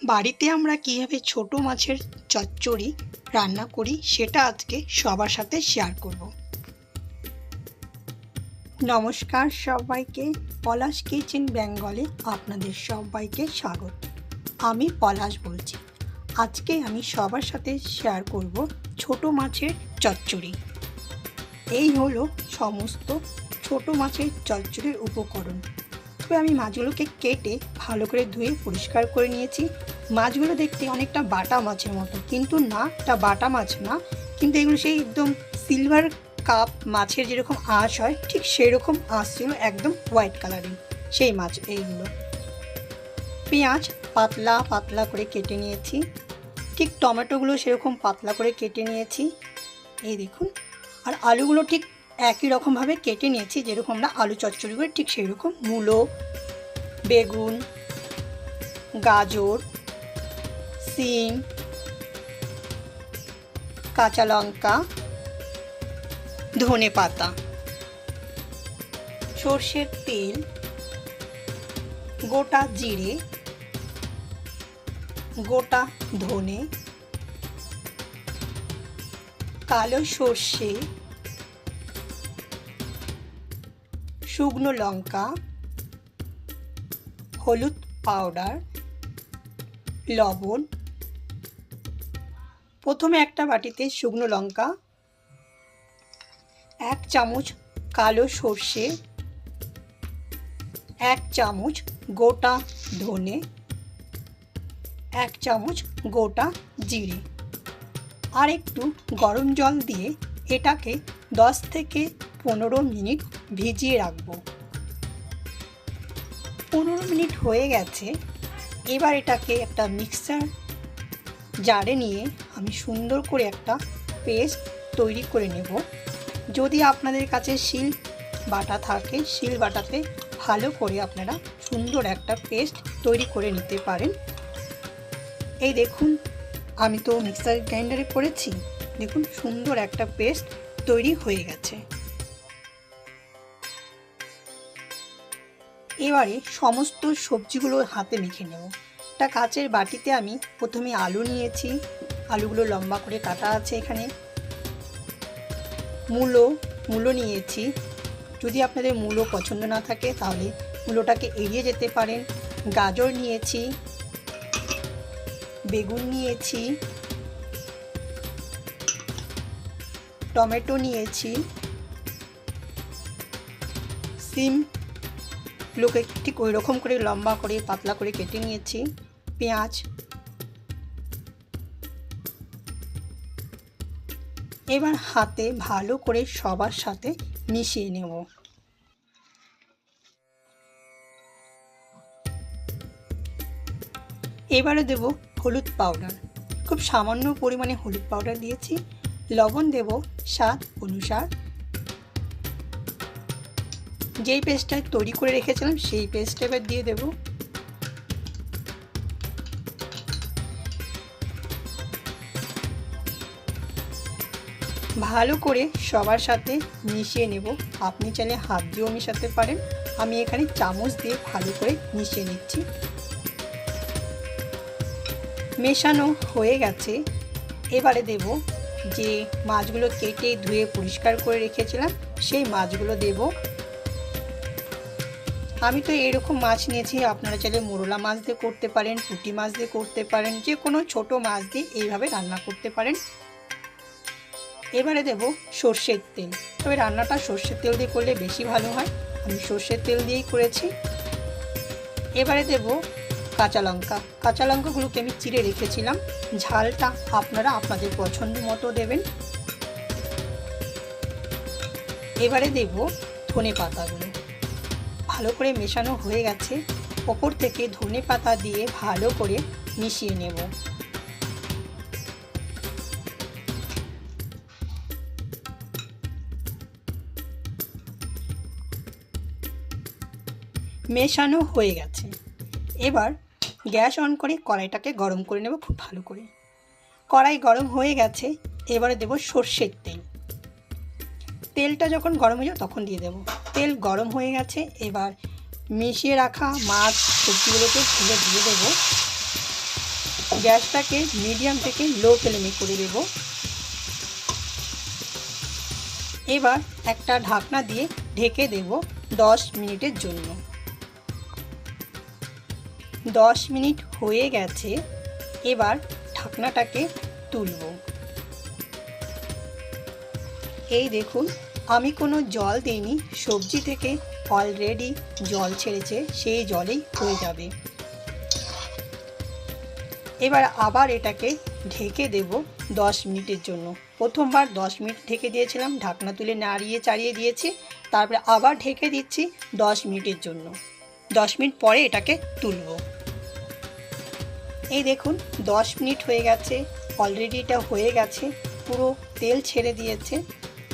বাড়িতে আমরা কীভাবে ছোট মাছের চচ্চড়ি রান্না করি সেটা আজকে সবার সাথে শেয়ার করব। নমস্কার সবাইকে, পলাশ কিচেন বেঙ্গলে আপনাদের সবাইকে স্বাগত। আমি পলাশ বলছি। আজকে আমি সবার সাথে শেয়ার করব ছোট মাছের চচ্চড়ি। এই হলো সমস্ত ছোট মাছের চচ্চড়ির উপকরণ। তবে আমি মাছগুলোকে কেটে ভালো করে ধুয়ে পরিষ্কার করে নিয়েছি। মাছগুলো দেখতে অনেকটা বাটা মাছের মতো, কিন্তু না, এটা বাটা মাছ না। কিন্তু এগুলো সেই একদম সিলভার কাপ মাছের যেরকম আঁশ হয়, ঠিক সেরকম আঁশ ছিল একদম হোয়াইট কালারিং সেই মাছ এইগুলো। পেঁয়াজ পাতলা পাতলা করে কেটে নিয়েছি। ঠিক টমেটোগুলো সেরকম পাতলা করে কেটে নিয়েছি। এই দেখুন। আর আলুগুলো ঠিক একই রকমভাবে কেটে নিয়েছি, যেরকম আমরা আলু চচ্চড়ি করে, ঠিক সেই রকম মূলো বেগুন, গাজর, সিম, কাঁচা লঙ্কা, ধনে পাতা, সর্ষের তেল, গোটা জিরে, গোটা ধনে, কালো সর্ষে, শুকনো লঙ্কা হলুদ পাউডার, লবণ, প্রথমে একটা বাটিতে শুকনো লঙ্কা, এক চামচ কালো সর্ষে, এক চামচ গোটা ধনে, এক চামচ গোটা জিরে আর একটু গরম জল দিয়ে এটাকে দশ থেকে পনেরো মিনিট ভিজিয়ে রাখব। পনেরো মিনিট হয়ে গেছে। এবার এটাকে একটা মিক্সার জারে নিয়ে আমি সুন্দর করে একটা পেস্ট তৈরি করে নেব। যদি আপনাদের কাছে শিল বাটা থাকে শিল বাটাতে ভালো করে আপনারা সুন্দর একটা পেস্ট তৈরি করে নিতে পারেন। এই দেখুন, আমি তো মিক্সার গ্রাইন্ডারে করেছি। দেখুন, সুন্দর একটা পেস্ট তৈরি হয়ে গেছে। এবারে সমস্ত সবজিগুলো হাতে মেখে নেব। একটা কাচের বাটিতে আমি প্রথমে আলু নিয়েছি। আলুগুলো লম্বা করে কাটা আছে এখানে। মূলো মূলো নিয়েছি। যদি আপনাদের মূলো পছন্দ না থাকে তাহলে মূলোটাকে এড়িয়ে যেতে পারেন। গাজর নিয়েছি। বেগুন নিয়েছি। টমেটো নিয়েছি। সিম গুলোকে ঠিক ওই রকম করে লম্বা করে, পাতলা করে কেটে নিয়েছি। পেঁয়াজ। এবার হাতে ভালো করে সবার সাথে মিশিয়ে নেব। এবারে দেব হলুদ পাউডার। খুব সামান্য পরিমাণে হলুদ পাউডার দিয়েছি। লবণ দেব স্বাদ অনুসার। যেই পেস্টটা তৈরি করে রেখেছিলাম, সেই পেস্টটা এবার দিয়ে দেব। ভালো করে সবার সাথে মিশিয়ে নেব। আপনি চাইলে হাত দিয়েও মেশাতে পারেন। আমি এখানে চামচ দিয়ে ভালো করে মিশিয়ে নিচ্ছি। মেশানো হয়ে গেছে। এবারে দেব যে মাছগুলো কেটে ধুয়ে পরিষ্কার করে রেখেছিলাম, সেই মাছগুলো দেবো আমি তো এরকম মাছ নিয়েছি, আপনারা চাইলে মোরলা মাছ দিয়ে করতে পারেন, পুঁটি মাছ দিয়ে করতে পারেন, যে কোনো ছোট মাছ দিয়ে এইভাবে রান্না করতে পারেন। এবারে দেব সর্ষের তেল। তবে রান্নাটা সর্ষের তেল দিয়ে করলে বেশি ভালো হয়। আমি সর্ষের তেল দিয়েই করেছি। এবারে দেব কাঁচা লঙ্কা। কাঁচা লঙ্কাগুলোকে আমি চিড়ে রেখেছিলাম। ঝালটা আপনারা আপনাদের পছন্দ মতো দেবেন। এবারে দেব ধনে পাতাগুলো। ভালো করে মেশানো হয়ে গেছে, ওপর থেকে ধনে পাতা দিয়ে ভালো করে মিশিয়ে নেব। মেশানো হয়ে গেছে। এবার গ্যাস অন করে কড়াইটাকে গরম করে নেব খুব ভালো করে। কড়াই গরম হয়ে গেছে, এবারে দেব সর্ষের তেল। তেলটা যখন গরম হয়ে যাবে তখন দিয়ে দেবো। তেল গরম হয়ে গেছে, এবার মিশিয়ে রাখা মাছ সবজিগুলোকে তুলে দিয়ে দেবো। গ্যাসটাকে মিডিয়াম থেকে লো ফ্লেমে করে দেব। এবার একটা ঢাকনা দিয়ে ঢেকে দেব দশ মিনিটের জন্য। দশ মিনিট হয়ে গেছে, এবার ঢাকনাটাকে তুলব। এই দেখুন, আমি কোনো জল দিইনি, সবজি থেকে অলরেডি জল ছেড়েছে, সেই জলেই হয়ে যাবে। এবার আবার এটাকে ঢেকে দেব দশ মিনিটের জন্য। প্রথমবার দশ মিনিট ঢেকে দিয়েছিলাম, ঢাকনা তুলে নাড়িয়ে চাড়িয়ে দিয়েছি, তারপরে আবার ঢেকে দিচ্ছি দশ মিনিটের জন্য। দশ মিনিট পরে এটাকে তুলব। এই দেখুন, দশ মিনিট হয়ে গেছে অলরেডি এটা হয়ে গেছে, পুরো তেল ছেড়ে দিয়েছে।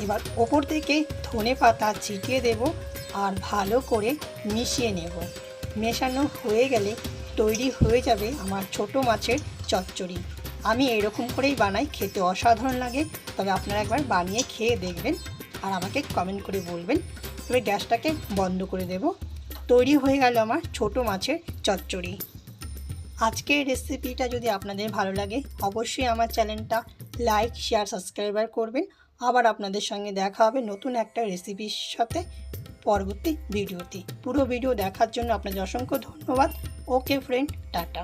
এবার ওপর থেকে ধনে পাতা ছিটিয়ে দেব আর ভালো করে মিশিয়ে নেব। মেশানো হয়ে গেলে তৈরি হয়ে যাবে আমার ছোট মাছের চচ্চড়ি। আমি এরকম করেই বানাই, খেতে অসাধারণ লাগে। তবে আপনারা একবার বানিয়ে খেয়ে দেখবেন আর আমাকে কমেন্ট করে বলবেন। এবার গ্যাসটাকে বন্ধ করে দেব। তৈরি হয়ে গেল আমার ছোট মাছের চচ্চড়ি। আজকের রেসিপিটা যদি আপনাদের ভালো লাগে, অবশ্যই আমার চ্যানেলটা লাইক শেয়ার সাবস্ক্রাইবার করবেন। আবার আপনাদের সঙ্গে দেখা হবে নতুন একটা রেসিপির সাথে পরবর্তী ভিডিওতে। পুরো ভিডিও দেখার জন্য আপনাদের অসংখ্য ধন্যবাদ। Okay friend tata.